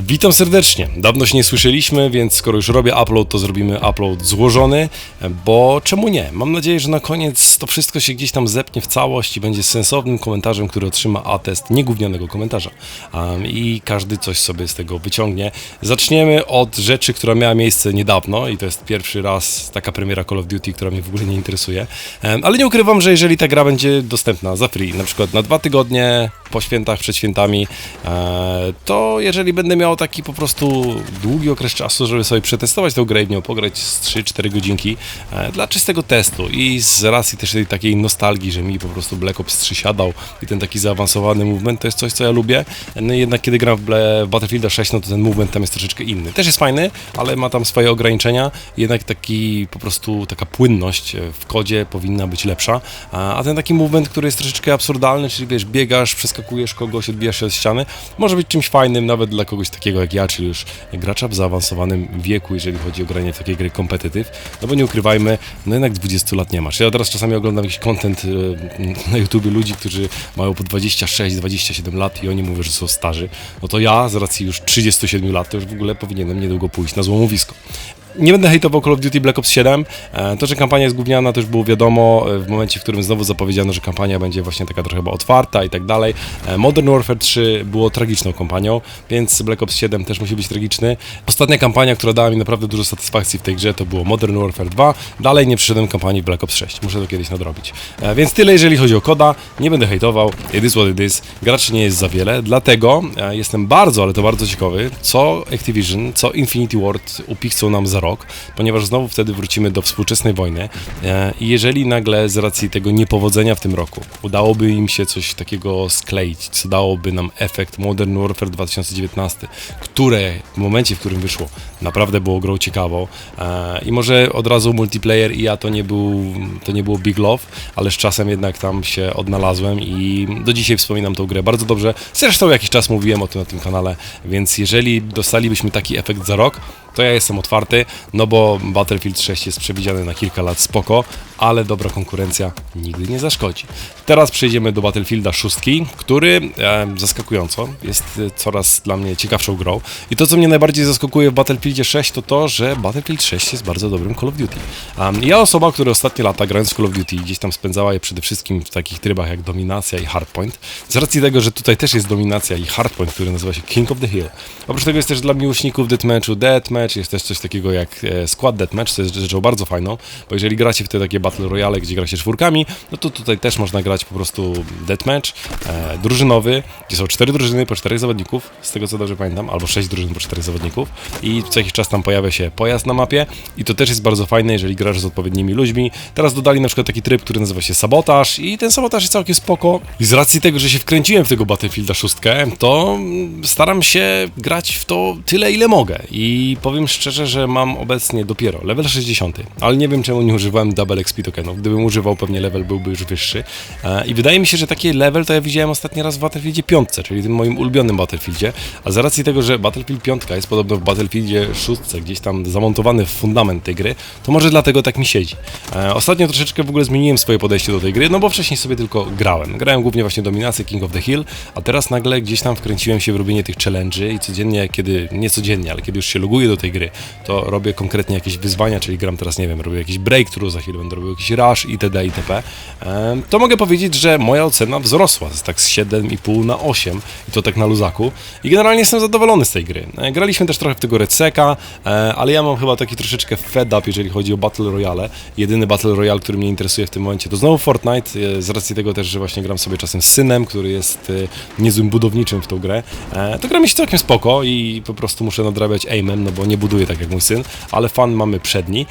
Witam serdecznie. Dawno się nie słyszeliśmy, więc skoro już robię upload, to zrobimy upload złożony, bo czemu nie? Mam nadzieję, że na koniec to wszystko się gdzieś tam zepnie w całość i będzie sensownym komentarzem, który otrzyma atest niegównianego komentarza. Um, I każdy coś sobie z tego wyciągnie. Zaczniemy od rzeczy, która miała miejsce niedawno i to jest pierwszy raz taka premiera Call of Duty, która mnie w ogóle nie interesuje. Um, ale nie ukrywam, że jeżeli ta gra będzie dostępna za free, na przykład na dwa tygodnie, po świętach, przed świętami, e, to jeżeli będę miał taki po prostu długi okres czasu, żeby sobie przetestować tę grę i w nią pograć z 3-4 godzinki e, dla czystego testu i z racji też tej takiej nostalgii, że mi po prostu Black Ops 3 siadał i ten taki zaawansowany movement to jest coś, co ja lubię. No jednak kiedy gram w, Ble- w Battlefield 6, no to ten movement tam jest troszeczkę inny. Też jest fajny, ale ma tam swoje ograniczenia. Jednak taki po prostu taka płynność w kodzie powinna być lepsza. A, ten taki movement, który jest troszeczkę absurdalny, czyli wiesz, biegasz, przeskakujesz kogoś, odbijasz się od ściany, może być czymś fajnym nawet dla kogoś jak ja, czyli już gracza w zaawansowanym wieku, jeżeli chodzi o granie takiej gry competitive. No bo nie ukrywajmy, no jednak 20 lat nie masz. Ja teraz czasami oglądam jakiś content e, na YouTubie ludzi, którzy mają po 26-27 lat i oni mówią, że są starzy. No to ja z racji już 37 lat to już w ogóle powinienem niedługo pójść na złomowisko. Nie będę hejtował Call of Duty Black Ops 7. E, To, że kampania jest gówniana, to już było wiadomo e, w momencie, w którym znowu zapowiedziano, że kampania będzie właśnie taka trochę otwarta i tak dalej. E, Modern Warfare 3 było tragiczną kampanią, więc Black Ops 7 też musi być tragiczny. Ostatnia kampania, która dała mi naprawdę dużo satysfakcji w tej grze, to było Modern Warfare 2. Dalej nie przyszedłem kampanii Black Ops 6. Muszę to kiedyś nadrobić. Więc tyle, jeżeli chodzi o koda. Nie będę hejtował. It is what it is. Graczy nie jest za wiele, dlatego jestem bardzo, ale to bardzo ciekawy, co Activision, co Infinity Ward upichcą nam za rok, ponieważ znowu wtedy wrócimy do współczesnej wojny e, i jeżeli nagle z racji tego niepowodzenia w tym roku udałoby im się coś takiego skleić, co dałoby nam efekt Modern Warfare 2019, które w momencie, w którym wyszło, naprawdę było grą ciekawą e, i może od razu multiplayer i ja to nie był, to nie było Big Love, ale z czasem jednak tam się odnalazłem i do dzisiaj wspominam tą grę bardzo dobrze. Zresztą jakiś czas mówiłem o tym na tym kanale, więc jeżeli dostalibyśmy taki efekt za rok, to ja jestem otwarty, no bo Battlefield 6 jest przewidziany na kilka lat spoko, ale dobra konkurencja nigdy nie zaszkodzi. Teraz przejdziemy do Battlefielda 6, który e, zaskakująco jest e, coraz dla mnie ciekawszą grą. I to, co mnie najbardziej zaskakuje w Battlefieldzie 6, to to, że Battlefield 6 jest bardzo dobrym Call of Duty. Um, ja osoba, która ostatnie lata grając w Call of Duty gdzieś tam spędzała je przede wszystkim w takich trybach jak dominacja i hardpoint, z racji tego, że tutaj też jest dominacja i hardpoint, który nazywa się King of the Hill. Oprócz tego jest też dla miłośników deathmatchu deathmatch, jest też coś takiego jak e, squad deathmatch, co jest rzeczą bardzo fajną, bo jeżeli gracie w te takie battle royale, gdzie gra się czwórkami, no to tutaj też można grać po prostu deathmatch e, drużynowy, gdzie są cztery drużyny po czterech zawodników, z tego co dobrze pamiętam, albo sześć drużyn po czterech zawodników i co jakiś czas tam pojawia się pojazd na mapie i to też jest bardzo fajne, jeżeli grasz z odpowiednimi ludźmi. Teraz dodali na przykład taki tryb, który nazywa się sabotaż i ten sabotaż jest całkiem spoko. I z racji tego, że się wkręciłem w tego Battlefielda 6, to staram się grać w to tyle, ile mogę i powiem szczerze, że mam obecnie dopiero level 60, ale nie wiem czemu nie używałem double XP tokenów. Gdybym używał, pewnie level byłby już wyższy. E, I wydaje mi się, że taki level to ja widziałem ostatni raz w Battlefieldzie 5, czyli tym moim ulubionym Battlefieldzie, a z racji tego, że Battlefield 5 jest podobno w Battlefieldzie 6 gdzieś tam zamontowany w fundament tej gry, to może dlatego tak mi siedzi. E, Ostatnio troszeczkę w ogóle zmieniłem swoje podejście do tej gry, no bo wcześniej sobie tylko grałem. Grałem głównie właśnie dominację King of the Hill, a teraz nagle gdzieś tam wkręciłem się w robienie tych challenge'y i codziennie, kiedy, nie codziennie, ale kiedy już się loguję do tej gry, to robię konkretnie jakieś wyzwania, czyli gram teraz, nie wiem, robię jakiś breakthrough, za chwilę będę robił jakiś rush itd. itp. To mogę powiedzieć, że moja ocena wzrosła z tak z 7,5 na 8 i to tak na luzaku i generalnie jestem zadowolony z tej gry. E, Graliśmy też trochę w tego Redseka, e, ale ja mam chyba taki troszeczkę fed up, jeżeli chodzi o Battle Royale. Jedyny Battle Royale, który mnie interesuje w tym momencie to znowu Fortnite, e, z racji tego też, że właśnie gram sobie czasem z synem, który jest niezłym budowniczym w tą grę. To gra mi się całkiem spoko i po prostu muszę nadrabiać aimem, no bo nie buduję tak jak mój syn, ale fan mamy przedni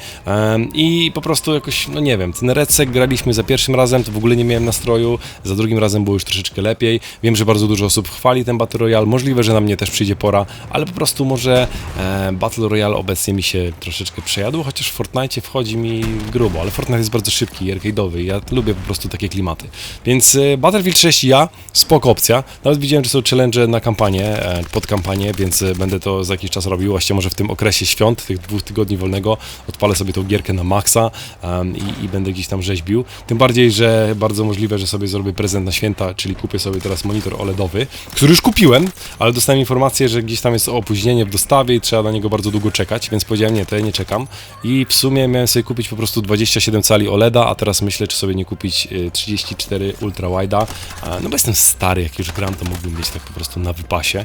i po prostu jakoś, no nie wiem, ten Redsek graliśmy za pierwszym razem, to w ogóle nie miałem nastroju, za drugim razem było już troszeczkę lepiej. Wiem, że bardzo dużo osób chwali ten Battle Royale, możliwe, że na mnie też przyjdzie pora, ale po prostu może e, Battle Royale obecnie mi się troszeczkę przejadł, chociaż w Fortnite wchodzi mi grubo, ale Fortnite jest bardzo szybki i arcade'owy, ja lubię po prostu takie klimaty. Więc e, Battlefield 6 ja, spoko opcja, nawet widziałem, że są challenge na kampanię, e, pod kampanię, więc e, będę to za jakiś czas robił, właśnie może w tym okresie świąt, tych dwóch tygodni wolnego, odpalę sobie tą gierkę na maksa em, i, i będę gdzieś tam rzeźbił. Tym bardziej, że bardzo możliwe, że sobie zrobię prezent na święta, czyli kupię sobie teraz monitor OLEDowy, który już kupiłem, ale dostałem informację, że gdzieś tam jest opóźnienie w dostawie i trzeba na niego bardzo długo czekać, więc powiedziałem nie, to ja nie czekam. I w sumie miałem sobie kupić po prostu 27 cali OLEDa, a teraz myślę, czy sobie nie kupić y, 34 ultra wide'a. No bo jestem stary, jak już gram, to mógłbym mieć tak po prostu na wypasie.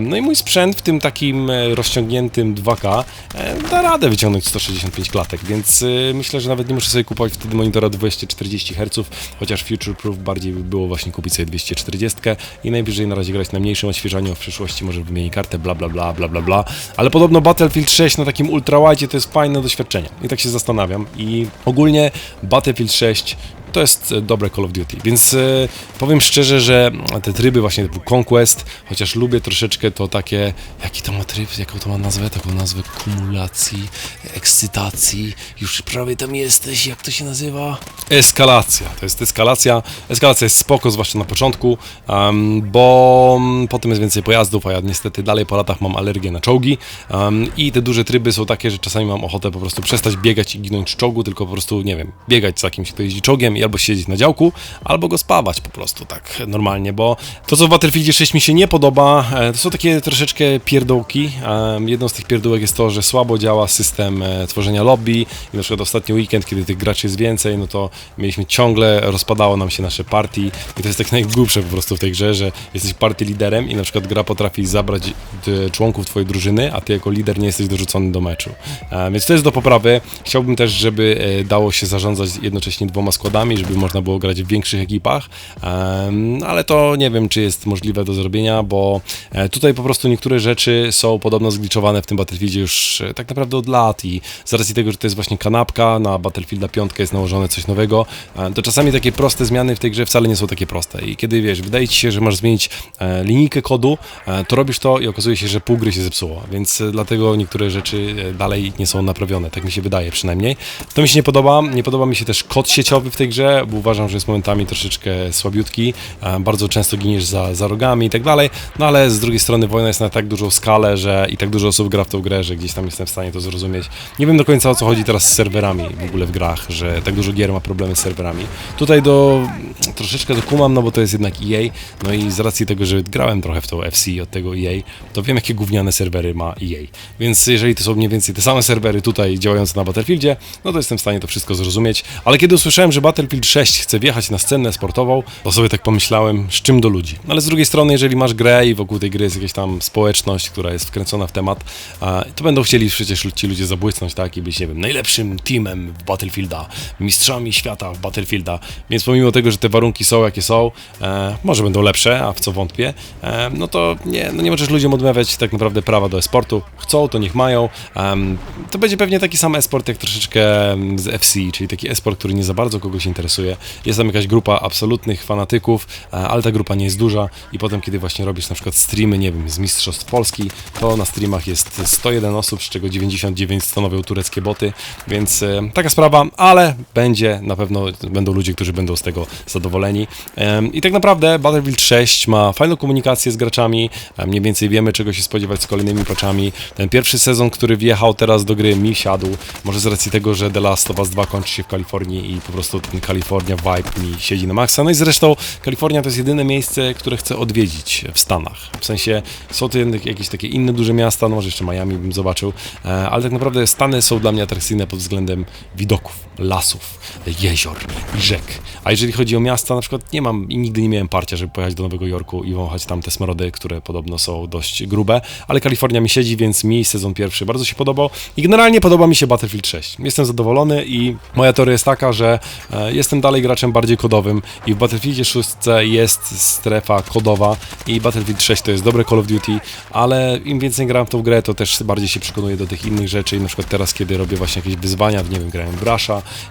No i mój sprzęt w tym takim e, rozciągniętym 2K e, da radę wyciągnąć 165 klatek, więc y, myślę, że nawet nie muszę sobie kupować wtedy monitora 240 Hz, chociaż Future Proof bardziej by było właśnie kupić sobie 240 i najwyżej na razie grać na mniejszym odświeżaniu, w przyszłości może wymieni kartę, bla bla bla, bla bla bla, ale podobno Battlefield 6 na takim ultrawide to jest fajne doświadczenie. I tak się zastanawiam. I ogólnie Battlefield 6 to jest e, dobre Call of Duty, więc e, powiem szczerze, że te tryby właśnie typu Conquest, chociaż lubię troszeczkę to takie, jaki to ma tryb, jaką to ma nazwę, taką nazwę kumulacji, ekscytacji, już prawie tam jesteś, jak to się nazywa? Eskalacja, to jest eskalacja, eskalacja jest spoko, zwłaszcza na początku, em, bo potem jest więcej pojazdów, a ja niestety dalej po latach mam alergię na czołgi. Em, i te duże tryby są takie, że czasami mam ochotę po prostu przestać biegać i ginąć czołgu, tylko po prostu, nie wiem, biegać za kimś, kto jeździ czołgiem i albo siedzieć na działku, albo go spawać po prostu tak normalnie, bo to co w Battlefieldzie 6 mi się nie podoba, e, to są takie troszeczkę pierdołki. E, Jedną z tych pierdółek jest to, że słabo działa system e, tworzenia lobby i na przykład ostatni weekend, kiedy tych graczy jest więcej, no to mieliśmy ciągle, rozpadało nam się nasze party i to jest tak najgłupsze po prostu w tej grze, że jesteś party liderem i na przykład gra potrafi zabrać członków twojej drużyny, a ty jako lider nie jesteś dorzucony do meczu. Więc to jest do poprawy. Chciałbym też, żeby dało się zarządzać jednocześnie dwoma składami, żeby można było grać w większych ekipach, ale to nie wiem, czy jest możliwe do zrobienia, bo e, tutaj po prostu niektóre rzeczy są podobno zgliczowane w tym Battlefieldzie już e, tak naprawdę od lat i z racji tego, że to jest właśnie kanapka, na Battlefielda 5 jest nałożone coś nowego, e, to czasami takie proste zmiany w tej grze wcale nie są takie proste. I kiedy wiesz, wydaje ci się, że masz zmienić linijkę kodu, to robisz to i okazuje się, że pół gry się zepsuło, więc dlatego niektóre rzeczy dalej nie są naprawione, tak mi się wydaje przynajmniej. To mi się nie podoba, nie podoba mi się też kod sieciowy w tej grze, bo uważam, że jest momentami troszeczkę słabiutki, bardzo często giniesz za, za rogami i tak dalej, no ale z drugiej strony wojna jest na tak dużą skalę, że i tak dużo osób gra w tą grę, że gdzieś tam jestem w stanie to zrozumieć. Nie wiem do końca o co chodzi teraz z serwerami w ogóle w grach, że tak dużo gier ma problemy z serwerami. Tutaj do troszeczkę to kumam, no bo to jest jednak EA, no i z racji tego, że grałem trochę w tą FC od tego EA, to wiem jakie gówniane serwery ma EA. Więc jeżeli to są mniej więcej te same serwery tutaj działające na Battlefieldzie, no to jestem w stanie to wszystko zrozumieć. Ale kiedy usłyszałem, że Battlefield 6 chce wjechać na scenę sportową, to sobie tak pomyślałem, z czym do ludzi. Ale z drugiej strony, jeżeli masz grę i wokół tej gry jest jakaś tam społeczność, która jest wkręcona w temat, to będą chcieli przecież ci ludzie zabłysnąć, tak, i być, nie wiem, najlepszym teamem w Battlefielda, mistrzami świata w Battlefielda. Więc pomimo tego, że te warunki są jakie są, e, może będą lepsze, a w co wątpię, e, no to nie, no nie możesz ludziom odmawiać tak naprawdę prawa do esportu. Chcą, to niech mają. To będzie pewnie taki sam esport jak troszeczkę em, z FC, czyli taki esport, który nie za bardzo kogoś interesuje. Jest tam jakaś grupa absolutnych fanatyków, e, ale ta grupa nie jest duża i potem, kiedy właśnie robisz na przykład streamy, nie wiem, z Mistrzostw Polski, to na streamach jest 101 osób, z czego 99 stanowią tureckie boty, więc e, taka sprawa, ale będzie, na pewno będą ludzie, którzy będą z tego zadowoleni. I tak naprawdę Battlefield 6 ma fajną komunikację z graczami, e, mniej więcej wiemy, czego się spodziewać z kolejnymi patchami. Ten pierwszy sezon, który wjechał teraz do gry, mi siadł, może z racji tego, że The Last of Us 2 kończy się w Kalifornii i po prostu ten Kalifornia vibe mi siedzi na maksa. No i zresztą Kalifornia to jest jedyne miejsce, które chcę odwiedzić w Stanach. W sensie są to jakieś takie inne duże miasta, no może jeszcze Miami bym zobaczył, e, ale tak naprawdę Stany są dla mnie atrakcyjne pod względem widoków, lasów, jezior i rzek. A jeżeli chodzi o miasta, na przykład nie mam i nigdy nie miałem parcia, żeby pojechać do Nowego Jorku i wąchać tam te smrody, które podobno są dość grube, ale Kalifornia mi siedzi, więc mi sezon pierwszy bardzo się podobał i generalnie podoba mi się Battlefield 6. Jestem zadowolony i moja teoria jest taka, że e, jestem dalej graczem bardziej kodowym i w Battlefieldzie 6 jest strefa kodowa i Battlefield 6 to jest dobre Call of Duty, ale im więcej gram w tą grę, to też bardziej się przekonuję do tych innych rzeczy i na przykład teraz, kiedy robię właśnie jakieś wyzwania, nie wiem, grałem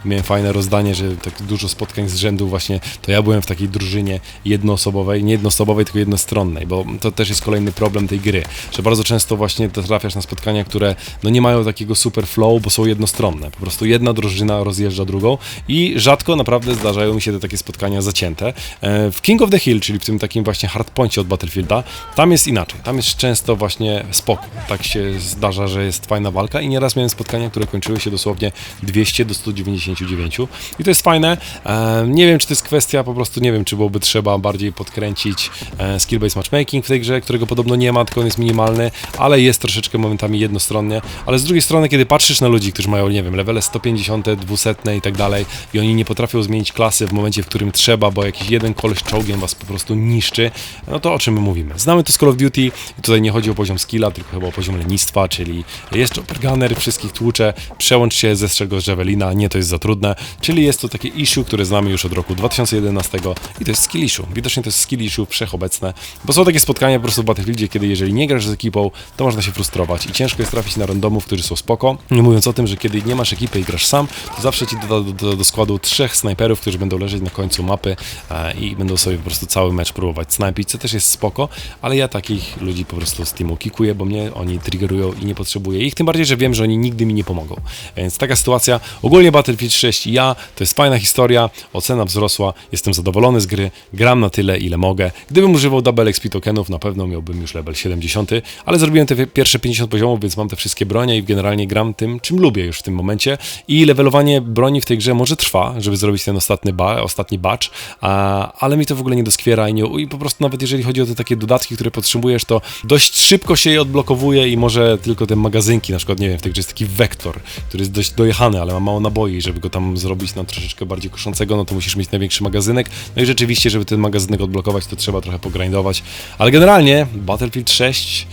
i miałem fajne rozdanie, że tak dużo spotkań z rzędu właśnie, to ja byłem w takiej drużynie jednoosobowej, nie jednoosobowej, tylko jednostronnej, bo to też jest kolejny problem tej gry, że bardzo często właśnie trafiasz na spotkania, które no nie mają takiego super flow, bo są jednostronne, po prostu jedna drużyna rozjeżdża drugą i rzadko, naprawdę zdarzają mi się te takie spotkania zacięte. E, W King of the Hill, czyli w tym takim właśnie hardpoincie od Battlefielda, tam jest inaczej. Tam jest często właśnie spoko. Tak się zdarza, że jest fajna walka i nieraz miałem spotkania, które kończyły się dosłownie 200 do 199 i to jest fajne. E, Nie wiem, czy to jest kwestia po prostu, nie wiem, czy byłoby trzeba bardziej podkręcić e, skill-based matchmaking w tej grze, którego podobno nie ma, tylko on jest minimalny, ale jest troszeczkę momentami jednostronnie, ale z drugiej strony, kiedy patrzysz na ludzi, którzy mają, nie wiem, levele 150, 200 i tak dalej i oni nie zmienić klasy w momencie, w którym trzeba, bo jakiś jeden koleś czołgiem was po prostu niszczy, no to o czym my mówimy? Znamy to z Call of Duty tutaj nie chodzi o poziom skilla, tylko chyba o poziom lenistwa, czyli jest chopper wszystkich tłucze, przełącz się ze strzego z Javelina, nie to jest za trudne, czyli jest to takie issue, które znamy już od roku 2011 i to jest skill issue. Widocznie to jest skill issue wszechobecne, bo są takie spotkania po prostu w Battlefieldzie, kiedy jeżeli nie grasz z ekipą, to można się frustrować i ciężko jest trafić na randomów, którzy są spoko. Nie mówiąc o tym, że kiedy nie masz ekipy i grasz sam, to zawsze ci doda do, do, do składu trzech snajperów, którzy będą leżeć na końcu mapy e, i będą sobie po prostu cały mecz próbować snajpić, co też jest spoko, ale ja takich ludzi po prostu z teamu kikuję, bo mnie oni triggerują i nie potrzebuję ich, tym bardziej, że wiem, że oni nigdy mi nie pomogą. Więc taka sytuacja. Ogólnie Battlefield 6 i ja, to jest fajna historia, ocena wzrosła, jestem zadowolony z gry, gram na tyle, ile mogę. Gdybym używał double XP tokenów, na pewno miałbym już level 70, ale zrobiłem te pierwsze 50 poziomów, więc mam te wszystkie bronie i generalnie gram tym, czym lubię już w tym momencie. I levelowanie broni w tej grze może trwa, żeby zrobić ten ostatni, ba ostatni batch, a, ale mi to w ogóle nie doskwiera i, nie, i po prostu nawet jeżeli chodzi o te takie dodatki, które potrzebujesz, to dość szybko się je odblokowuje i może tylko te magazynki, na przykład, nie wiem, w tej grze jest taki wektor, który jest dość dojechany, ale ma mało naboi, żeby go tam zrobić na troszeczkę bardziej koszącego, no to musisz mieć największy magazynek, no i rzeczywiście, żeby ten magazynek odblokować, to trzeba trochę pogrindować, ale generalnie Battlefield 6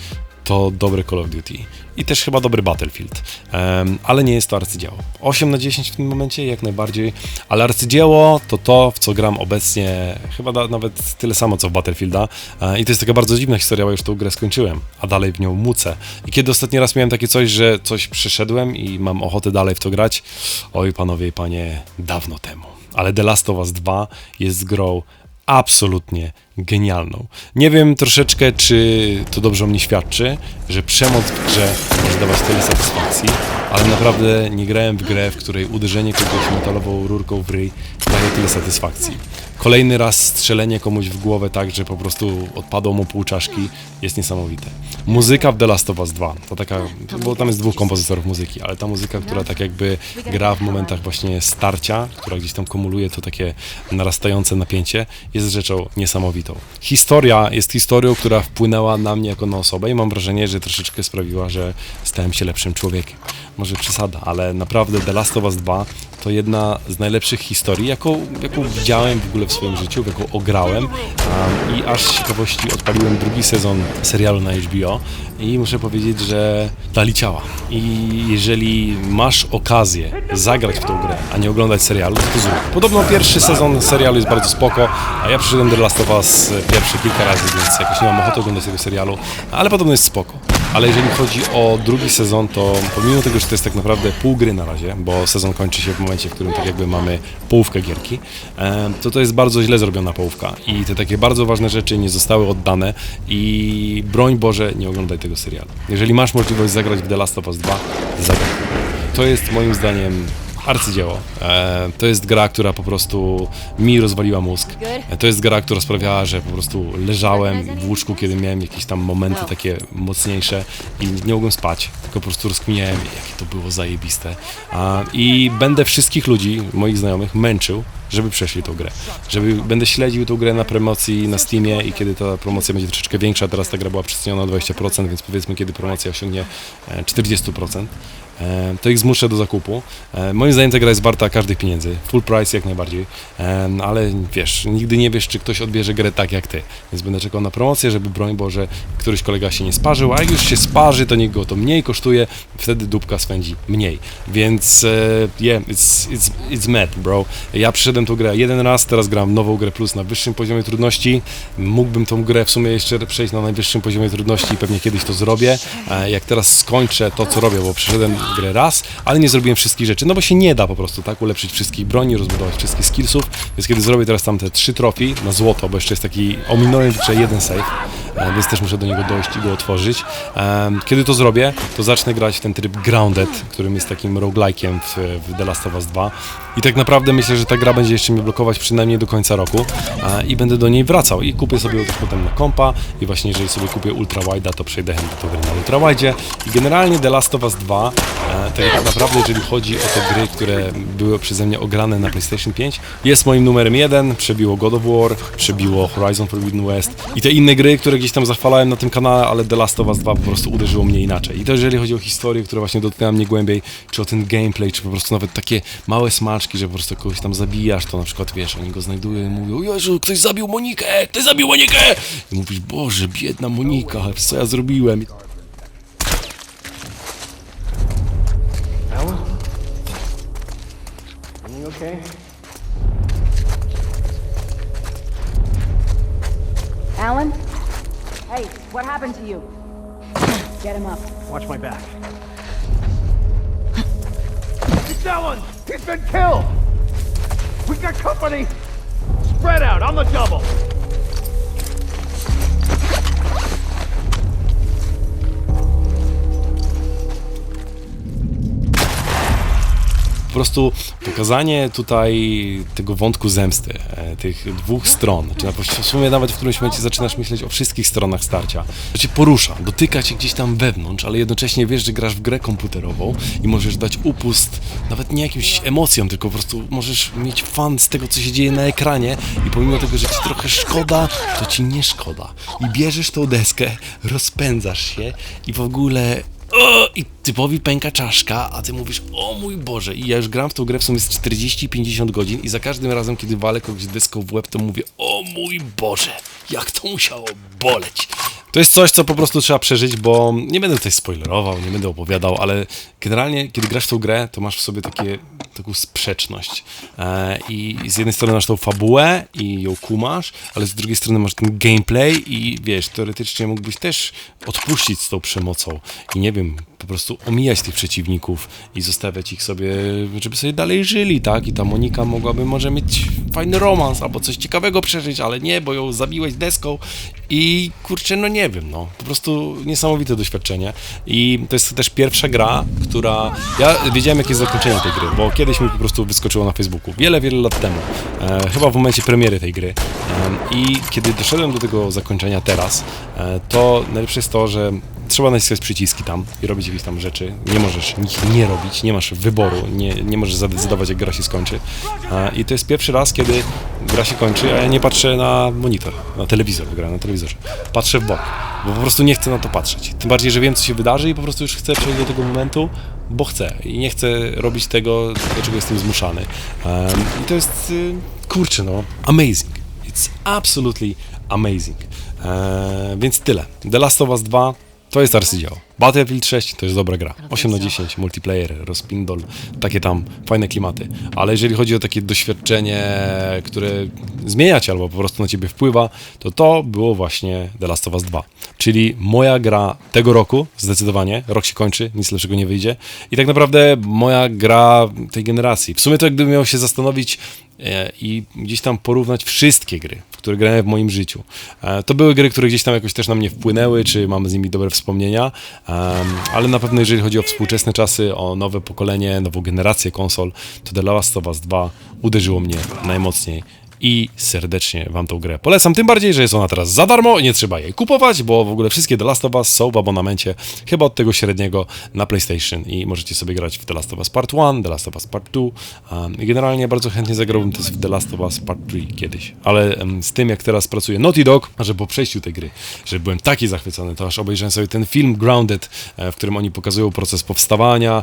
to dobre Call of Duty i też chyba dobry Battlefield, Em, ale nie jest to arcydzieło. 8 na 10 w tym momencie, jak najbardziej, ale arcydzieło to to, w co gram obecnie, chyba da, nawet tyle samo co w Battlefielda E, i to jest taka bardzo dziwna historia, bo już tą grę skończyłem, a dalej w nią mucę. I kiedy ostatni raz miałem takie coś, że coś przeszedłem i mam ochotę dalej w to grać, oj panowie i panie, dawno temu. Ale The Last of Us 2 jest grą absolutnie genialną. Nie wiem troszeczkę, czy to dobrze o mnie świadczy, że przemoc w grze może dawać tyle satysfakcji, ale naprawdę nie grałem w grę, w której uderzenie kogoś metalową rurką w ryj daje tyle satysfakcji. Kolejny raz strzelenie komuś w głowę tak, że po prostu odpadło mu pół czaszki, jest niesamowite. Muzyka w The Last of Us 2, to taka, bo tam jest dwóch kompozytorów muzyki, ale ta muzyka, która tak jakby gra w momentach właśnie starcia, która gdzieś tam kumuluje to takie narastające napięcie, jest rzeczą niesamowitą. Historia jest historią, która wpłynęła na mnie jako na osobę i mam wrażenie, że troszeczkę sprawiła, że stałem się lepszym człowiekiem. Może przesada, ale naprawdę The Last of Us 2 to jedna z najlepszych historii, jaką, jaką widziałem w ogóle w swoim życiu, jaką ograłem um, i aż z ciekawości odpaliłem drugi sezon serialu na HBO i muszę powiedzieć, że dali ciała. I jeżeli masz okazję zagrać w tą grę, a nie oglądać serialu, to, to zrób. Podobno pierwszy sezon serialu jest bardzo spoko, a ja przyszedłem The Last of Us pierwszy kilka razy, więc jakoś nie mam ochoty oglądać tego serialu, ale podobno jest spoko. Ale jeżeli chodzi o drugi sezon, to pomimo tego, że to jest tak naprawdę pół gry na razie, bo sezon kończy się w momencie, w którym tak jakby mamy połówkę gierki, e, to to jest bardzo źle zrobiona połówka i te takie bardzo ważne rzeczy nie zostały oddane i broń Boże, nie oglądaj tego serialu. Jeżeli masz możliwość zagrać w The Last of Us 2, zagraj. To jest moim zdaniem arcydzieło. E, to jest gra, która po prostu mi rozwaliła mózg. E, to jest gra, która sprawiała, że po prostu leżałem w łóżku, kiedy miałem jakieś tam momenty takie mocniejsze i nie mogłem spać, tylko po prostu rozkminiałem, jakie to było zajebiste. I będę wszystkich ludzi, moich znajomych, męczył, żeby przeszli tą grę. Żeby będę śledził tą grę na promocji na Steamie i kiedy ta promocja będzie troszeczkę większa, teraz ta gra była przeceniona o 20%, więc powiedzmy, kiedy promocja osiągnie e, 40%, e, to ich zmuszę do zakupu. E, Moim zdaniem ta gra jest warta każdych pieniędzy. Full price jak najbardziej. E, Ale wiesz, nigdy nie wiesz, czy ktoś odbierze grę tak jak ty. Więc będę czekał na promocję, żeby broń Boże, któryś kolega się nie sparzył, a jak już się sparzy, to niech go to mniej kosztuje, wtedy dupka swędzi mniej. Więc e, yeah, it's, it's, it's mad, bro. Ja przyszedłem tą grę jeden raz, teraz gram nową grę plus na wyższym poziomie trudności. Mógłbym tą grę w sumie jeszcze przejść na najwyższym poziomie trudności i pewnie kiedyś to zrobię. E, Jak teraz skończę to, co robię, bo przeszedłem grę raz, ale nie zrobiłem wszystkich rzeczy, no bo się nie da po prostu tak ulepszyć wszystkich broni, rozbudować wszystkich skillsów, więc kiedy zrobię teraz tam te trzy trofii na złoto, bo jeszcze jest taki, ominąłem jeszcze jeden save, więc też muszę do niego dojść i go otworzyć. Em, Kiedy to zrobię, to zacznę grać w ten tryb Grounded, którym jest takim roguelike'iem w, w The Last of Us 2. I tak naprawdę myślę, że ta gra będzie jeszcze mnie blokować przynajmniej do końca roku e, i będę do niej wracał i kupię sobie też potem na kompa i właśnie jeżeli sobie kupię Ultra Wide'a, to przejdę chętnie do gry na Ultra Wide'zie i generalnie The Last of Us 2 e, tak naprawdę jeżeli chodzi o te gry, które były przeze mnie ograne na PlayStation 5 jest moim numerem jeden, przebiło God of War, przebiło Horizon Forbidden West i te inne gry, które gdzieś tam zachwalałem na tym kanale, ale The Last of Us 2 po prostu uderzyło mnie inaczej. I to jeżeli chodzi o historię, która właśnie dotknęła mnie głębiej, czy o ten gameplay, czy po prostu nawet takie małe smaczki, że po prostu kogoś tam zabijasz, to na przykład wiesz, oni go znajdują i mówią, Jezu, ktoś zabił Monikę, ktoś zabił Monikę! I mówisz, Boże, biedna Monika, co ja zrobiłem? Okay? Alan? Hey, what happened to you? Get him up. Watch my back. It's Alan! He's been killed! We've got company! Spread out on the double! Po prostu pokazanie tutaj tego wątku zemsty, e, tych dwóch stron, czy na, w sumie nawet w którymś momencie zaczynasz myśleć o wszystkich stronach starcia, to cię porusza, dotyka cię gdzieś tam wewnątrz, ale jednocześnie wiesz, że grasz w grę komputerową i możesz dać upust nawet nie jakimś emocjom, tylko po prostu możesz mieć fan z tego, co się dzieje na ekranie i pomimo tego, że ci trochę szkoda, to ci nie szkoda. I bierzesz tą deskę, rozpędzasz się i w ogóle o, i typowi pęka czaszka, a ty mówisz, o mój Boże, i ja już gram w tą grę w sumie z 40-50 godzin i za każdym razem, kiedy walę kogoś deską w łeb, to mówię, o mój Boże, jak to musiało boleć. To jest coś, co po prostu trzeba przeżyć, bo nie będę tutaj spoilerował, nie będę opowiadał, ale generalnie, kiedy grasz w tą grę, to masz w sobie takie, taką sprzeczność. E, I z jednej strony masz tą fabułę i ją kumasz, ale z drugiej strony masz ten gameplay i wiesz, teoretycznie mógłbyś też odpuścić z tą przemocą i nie wiem, po prostu omijać tych przeciwników i zostawiać ich sobie, żeby sobie dalej żyli, tak? I ta Monika mogłaby może mieć fajny romans albo coś ciekawego przeżyć, ale nie, bo ją zabiłeś deską i kurczę, no nie wiem, no. Po prostu niesamowite doświadczenie. I to jest też pierwsza gra, która... Ja wiedziałem, jakie jest zakończenie tej gry, bo kiedyś mi po prostu wyskoczyło na Facebooku. Wiele, wiele lat temu. E, chyba w momencie premiery tej gry. E, I kiedy doszedłem do tego zakończenia teraz, e, to najlepsze jest to, że trzeba naciskać przyciski tam i robić jakieś tam rzeczy. Nie możesz ich nie robić, nie masz wyboru, nie, nie możesz zadecydować, jak gra się skończy. I to jest pierwszy raz, kiedy gra się kończy, a ja nie patrzę na monitor, na telewizor, gra na telewizorze. Patrzę w bok, bo po prostu nie chcę na to patrzeć. Tym bardziej, że wiem, co się wydarzy i po prostu już chcę przejść do tego momentu, bo chcę i nie chcę robić tego, do czego jestem zmuszany. I to jest, y, kurczę no, amazing. It's absolutely amazing. E, więc tyle. The Last of Us 2 to jest arcydzieło. Battlefield 6 to jest dobra gra. 8 na 10, multiplayer, rozpindol, takie tam fajne klimaty. Ale jeżeli chodzi o takie doświadczenie, które zmienia cię albo po prostu na ciebie wpływa, to to było właśnie The Last of Us 2. Czyli moja gra tego roku, zdecydowanie. Rok się kończy, nic lepszego nie wyjdzie. I tak naprawdę moja gra tej generacji. W sumie to jakbym miał się zastanowić e, i gdzieś tam porównać wszystkie gry, które grałem w moim życiu. E, To były gry, które gdzieś tam jakoś też na mnie wpłynęły, czy mam z nimi dobre wspomnienia, ale na pewno jeżeli chodzi o współczesne czasy, o nowe pokolenie, nową generację konsol, to The Last of Us 2 uderzyło mnie najmocniej i serdecznie Wam tą grę polecam. Tym bardziej, że jest ona teraz za darmo, nie trzeba jej kupować, bo w ogóle wszystkie The Last of Us są w abonamencie, chyba od tego średniego na PlayStation i możecie sobie grać w The Last of Us Part 1, The Last of Us Part 2 um, generalnie bardzo chętnie zagrałbym też w The Last of Us Part 3 kiedyś, ale em, z tym jak teraz pracuje Naughty Dog, że po przejściu tej gry, że byłem taki zachwycony, to aż obejrzałem sobie ten film Grounded, e, w którym oni pokazują proces powstawania,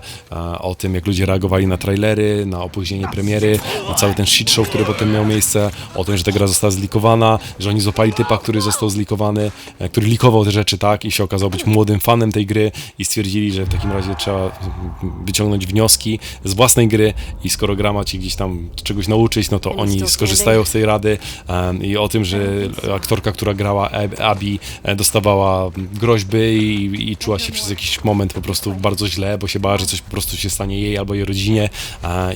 o tym jak ludzie reagowali na trailery, na opóźnienie premiery, na cały ten shit show, który potem miał miejsce, o tym, że ta gra została zlikowana, że oni złapali typa, który został zlikowany, e, który likował te rzeczy, tak, i się okazał być młodym fanem tej gry i stwierdzili, że w takim razie trzeba mm, wyciągnąć wnioski z własnej gry i skoro gra ma ci gdzieś tam czegoś nauczyć, no to oni skorzystają z tej rady i o tym, że aktorka, która grała Ab- Abi e, dostawała groźby i, i czuła się przez jakiś moment po prostu bardzo źle, bo się bała, że coś po prostu się stanie jej albo jej rodzinie.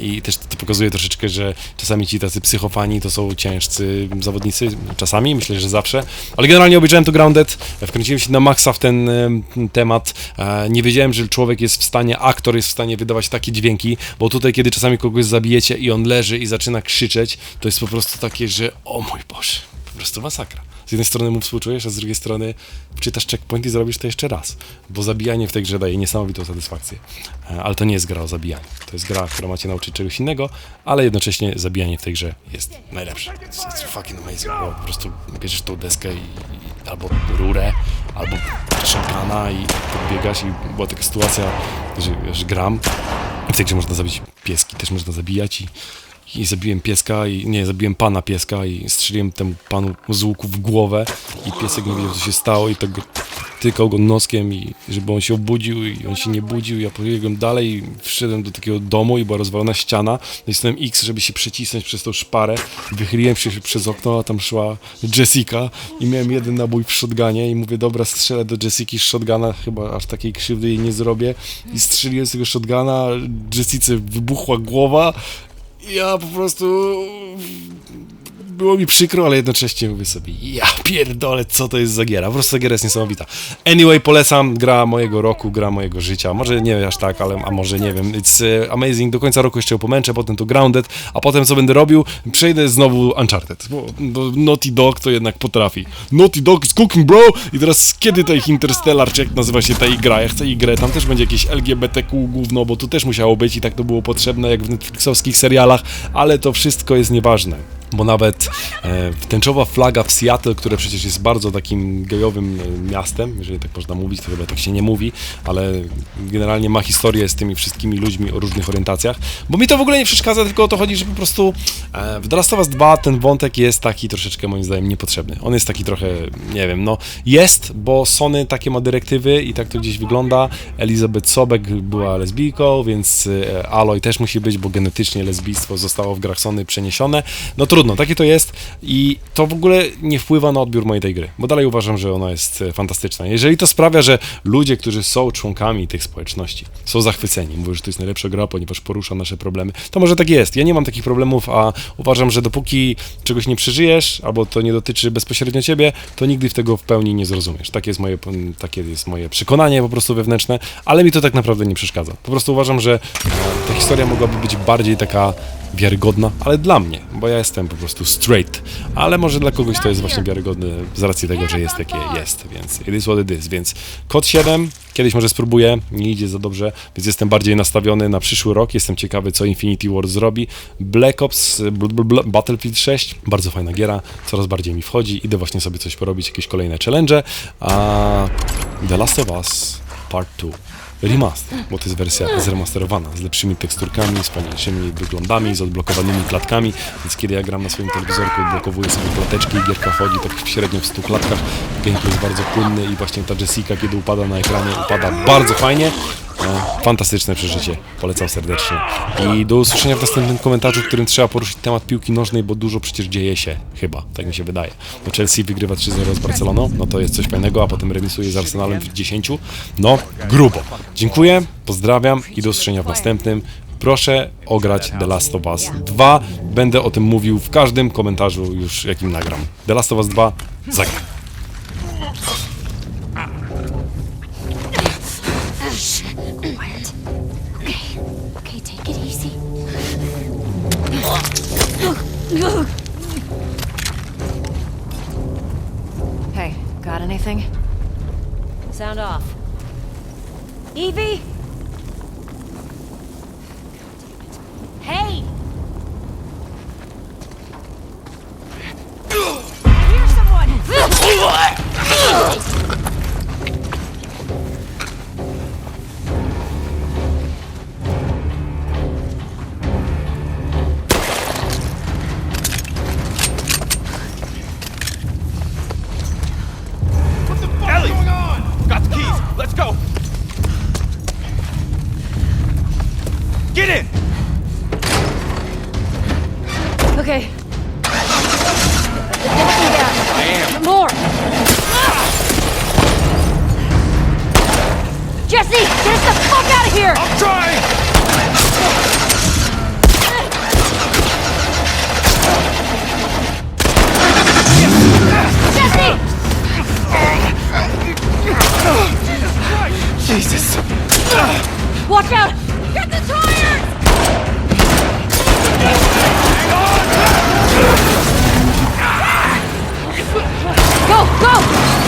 I też to pokazuje troszeczkę, że czasami ci tacy psychofani to są ciężcy zawodnicy, czasami, myślę, że zawsze, ale generalnie obejrzałem to Grounded, wkręciłem się na maksa w ten em, temat, e, nie wiedziałem, że człowiek jest w stanie, aktor jest w stanie wydawać takie dźwięki, bo tutaj, kiedy czasami kogoś zabijecie i on leży i zaczyna krzyczeć, to jest po prostu takie, że o mój Boże, po prostu masakra. Z jednej strony mu współczujesz, a z drugiej strony wczytasz checkpoint i zrobisz to jeszcze raz, bo zabijanie w tej grze daje niesamowitą satysfakcję. E, Ale to nie jest gra o zabijaniu. To jest gra, która macie nauczyć czegoś innego, ale jednocześnie zabijanie w tej grze jest najlepsze. It's, fucking amazing, bo po prostu bierzesz tą deskę i, i albo rurę, albo shotguna i podbiegasz i była taka sytuacja, że, że gram w tej grze można zabić pieski, też można zabijać i i zabiłem pieska i nie, zabiłem pana pieska i strzeliłem temu panu z łuku w głowę. I piesek nie wiedział co się stało i tak go, tykał go noskiem i żeby on się obudził i on się nie budził. Ja pobiegłem dalej i wszedłem do takiego domu i była rozwalona ściana. Nacisnąłem X, żeby się przecisnąć przez tą szparę. Wychyliłem się przez okno, a tam szła Jessica. I miałem jeden nabój w shotgunie i mówię, dobra, strzelę do Jessiki z shotguna, chyba aż takiej krzywdy jej nie zrobię. I strzeliłem z tego shotguna, Jessice wybuchła głowa ja po prostu było mi przykro, ale jednocześnie mówię sobie, ja pierdolę, co to jest za giera. Po prostu ta giera jest niesamowita. Anyway, polecam, gra mojego roku, gra mojego życia. Może nie aż tak, ale a może nie wiem. It's e, amazing. Do końca roku jeszcze ją pomęczę, potem to Grounded, a potem co będę robił? Przejdę znowu Uncharted, bo, Naughty Dog to jednak potrafi. Naughty Dog is cooking, bro! I teraz kiedy to ich Interstellar, czy jak nazywa się ta gra? Ja chcę grę, tam też będzie jakieś LGBTQ gówno, bo tu też musiało być i tak to było potrzebne, jak w netflixowskich serialach, ale to wszystko jest nieważne bo nawet e, tęczowa flaga w Seattle, które przecież jest bardzo takim gejowym e, miastem, jeżeli tak można mówić, to chyba tak się nie mówi, ale generalnie ma historię z tymi wszystkimi ludźmi o różnych orientacjach, bo mi to w ogóle nie przeszkadza, tylko o to chodzi, że po prostu e, w The Last of Us 2 ten wątek jest taki troszeczkę moim zdaniem niepotrzebny. On jest taki trochę, nie wiem, no jest, bo Sony takie ma dyrektywy i tak to gdzieś wygląda. Elizabeth Sobek była lesbijką, więc e, Aloy też musi być, bo genetycznie lesbijstwo zostało w grach Sony przeniesione. No trudno, takie to jest i to w ogóle nie wpływa na odbiór mojej tej gry, bo dalej uważam, że ona jest e, fantastyczna. Jeżeli to sprawia, że ludzie, którzy są członkami tych społeczności, są zachwyceni, mówią, że to jest najlepsza gra, ponieważ porusza nasze problemy, to może tak jest. Ja nie mam takich problemów, a uważam, że dopóki czegoś nie przeżyjesz, albo to nie dotyczy bezpośrednio ciebie, to nigdy w tego w pełni nie zrozumiesz. Takie jest moje, takie jest moje przekonanie po prostu wewnętrzne, ale mi to tak naprawdę nie przeszkadza. Po prostu uważam, że ta historia mogłaby być bardziej taka wiarygodna, ale dla mnie, bo ja jestem po prostu straight, ale może dla kogoś to jest właśnie wiarygodne z racji tego, że jest jakie jest, więc it is what it is, więc kod 7, kiedyś może spróbuję, nie idzie za dobrze, więc jestem bardziej nastawiony na przyszły rok, jestem ciekawy co Infinity Ward zrobi, Black Ops, bl, bl, bl, Battlefield 6, bardzo fajna giera, coraz bardziej mi wchodzi, idę właśnie sobie coś porobić, jakieś kolejne challenge, a The Last of Us Part 2 remaster, bo to jest wersja zremasterowana, z lepszymi teksturkami, z fajniejszymi wyglądami, z odblokowanymi klatkami, więc kiedy ja gram na swoim telewizorku, odblokowuję sobie klateczki i gierka chodzi tak średnio w 100 klatkach, gameplay jest bardzo płynny i właśnie ta Jessica, kiedy upada na ekranie, upada bardzo fajnie, Fantastyczne przeżycie, polecam serdecznie. I do usłyszenia w następnym komentarzu, w którym trzeba poruszyć temat piłki nożnej, bo dużo przecież dzieje się, chyba, tak mi się wydaje. Bo Chelsea wygrywa 3-0 z Barceloną, no to jest coś fajnego, a potem remisuje z Arsenalem w 10. No, grubo. Dziękuję, pozdrawiam i do usłyszenia w następnym. Proszę ograć The Last of Us 2. Będę o tym mówił w każdym komentarzu już, jakim nagram. The Last of Us 2, zagram. Hey, got anything? Sound off. Evie? Hey! I hear someone! Go!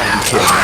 try and kill me.